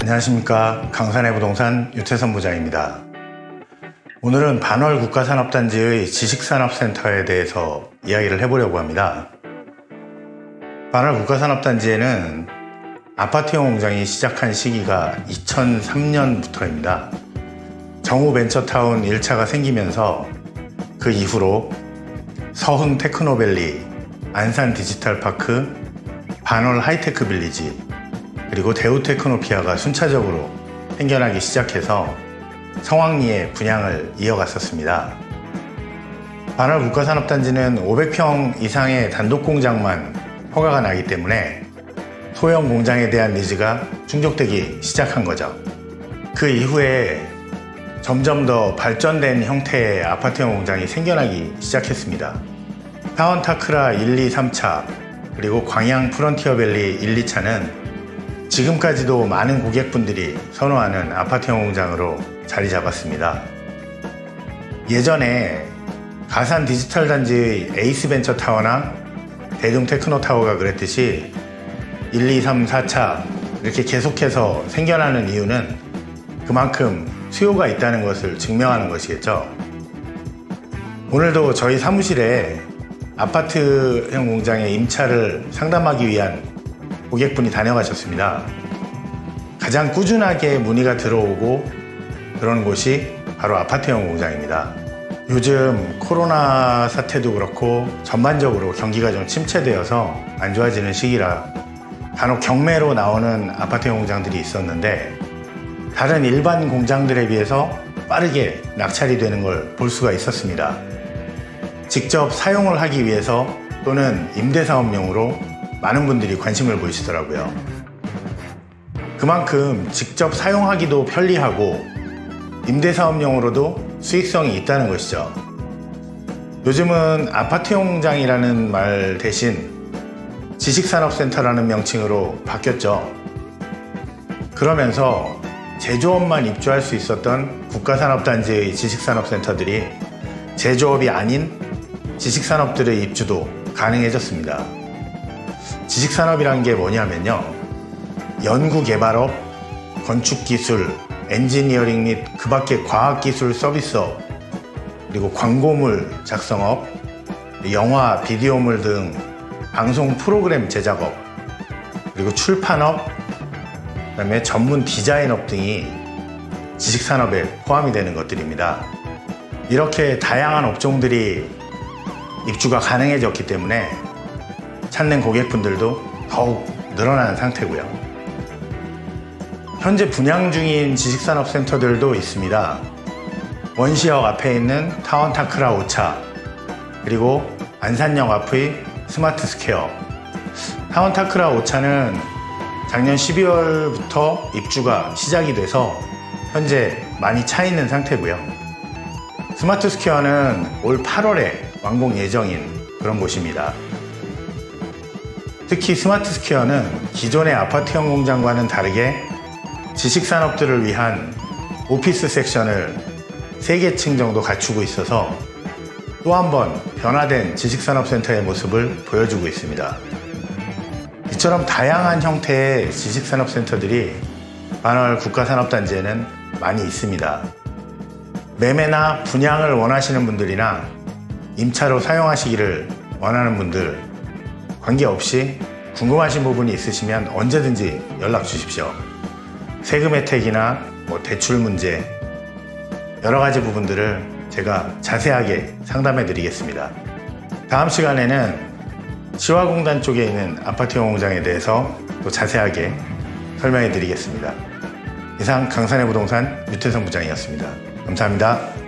안녕하십니까 강산해 부동산 유태선 부장입니다. 오늘은 반월 국가산업단지의 지식산업센터에 대해서 이야기를 해보려고 합니다. 반월 국가산업단지에는 아파트형 공장이 시작한 시기가 2003년부터입니다. 정우 벤처타운 1차가 생기면서 그 이후로 서흥 테크노밸리, 안산 디지털파크, 반월 하이테크 빌리지, 그리고 대우 테크노피아가 순차적으로 생겨나기 시작해서 성황리에 분양을 이어갔었습니다. 반월 국가산업단지는 500평 이상의 단독 공장만 허가가 나기 때문에 소형 공장에 대한 니즈가 충족되기 시작한 거죠. 그 이후에 점점 더 발전된 형태의 아파트형 공장이 생겨나기 시작했습니다. 타원타크라 1, 2, 3차 그리고 광양 프론티어밸리 1, 2차는 지금까지도 많은 고객분들이 선호하는 아파트형 공장으로 자리 잡았습니다. 예전에 가산 디지털 단지의 에이스 벤처 타워나 대중 테크노 타워가 그랬듯이 1, 2, 3, 4차 이렇게 계속해서 생겨나는 이유는 그만큼 수요가 있다는 것을 증명하는 것이겠죠. 오늘도 저희 사무실에 아파트형 공장의 임차를 상담하기 위한 고객분이 다녀가셨습니다. 가장 꾸준하게 문의가 들어오고 그런 곳이 바로 아파트형 공장입니다. 요즘 코로나 사태도 그렇고 전반적으로 경기가 좀 침체되어서 안 좋아지는 시기라 간혹 경매로 나오는 아파트형 공장들이 있었는데 다른 일반 공장들에 비해서 빠르게 낙찰이 되는 걸 볼 수가 있었습니다. 직접 사용을 하기 위해서 또는 임대사업용으로 많은 분들이 관심을 보이시더라고요. 그만큼 직접 사용하기도 편리하고 임대사업용으로도 수익성이 있다는 것이죠. 요즘은 아파트용 공장이라는 말 대신 지식산업센터라는 명칭으로 바뀌었죠. 그러면서 제조업만 입주할 수 있었던 국가산업단지의 지식산업센터들이 제조업이 아닌 지식산업들의 입주도 가능해졌습니다. 지식산업이란 게 뭐냐면요. 연구개발업, 건축기술, 엔지니어링 및 그 밖의 과학기술 서비스업, 그리고 광고물 작성업, 영화, 비디오물 등 방송 프로그램 제작업, 그리고 출판업, 그다음에 전문 디자인업 등이 지식산업에 포함이 되는 것들입니다. 이렇게 다양한 업종들이 입주가 가능해졌기 때문에 찾는 고객분들도 더욱 늘어나는 상태고요. 현재 분양 중인 지식산업센터들도 있습니다. 원시역 앞에 있는 타원타크라 5차, 그리고 안산역 앞의 스마트 스퀘어. 타원타크라 5차는 작년 12월부터 입주가 시작이 돼서 현재 많이 차 있는 상태고요. 스마트 스퀘어는 올 8월에 완공 예정인 그런 곳입니다. 특히 스마트 스퀘어는 기존의 아파트형 공장과는 다르게 지식산업들을 위한 오피스 섹션을 3개 층 정도 갖추고 있어서 또 한 번 변화된 지식산업센터의 모습을 보여주고 있습니다. 이처럼 다양한 형태의 지식산업센터들이 반월 국가산업단지에는 많이 있습니다. 매매나 분양을 원하시는 분들이나 임차로 사용하시기를 원하는 분들 관계없이 궁금하신 부분이 있으시면 언제든지 연락 주십시오. 세금 혜택이나 뭐 대출 문제 여러 가지 부분들을 제가 자세하게 상담해 드리겠습니다. 다음 시간에는 시화공단 쪽에 있는 아파트형 공장에 대해서 또 자세하게 설명해 드리겠습니다. 이상 강산의 부동산 유태성 부장이었습니다. 감사합니다.